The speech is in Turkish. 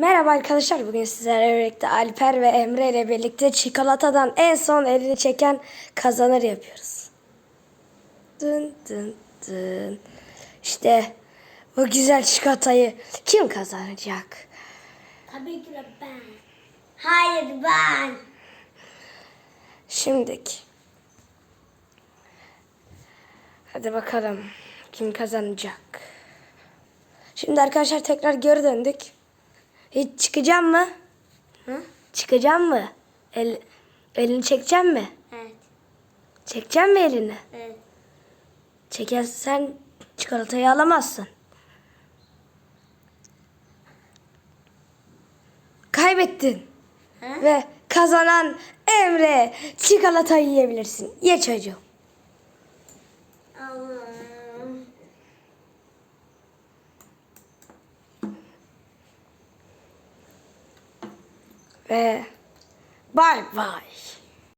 Merhaba arkadaşlar. Bugün sizlerle birlikte Alper ve Emre ile birlikte çikolatadan en son elini çeken kazanır yapıyoruz. Dın dın dın. İşte bu güzel çikolatayı kim kazanacak? Tabii ki de ben. Hayır ben. Şimdiki. Hadi bakalım kim kazanacak. Şimdi arkadaşlar tekrar geri döndük. Hiç çıkacağım mı? Hı? Çıkacağım mı? El, elini çekeceğim mi? Evet. Çekeceğim mi elini? Evet. Çekersen çikolatayı alamazsın. Kaybettin. Hı? Ve kazanan Emre çikolatayı yiyebilirsin. Ye çocuğum. Ve bay bay.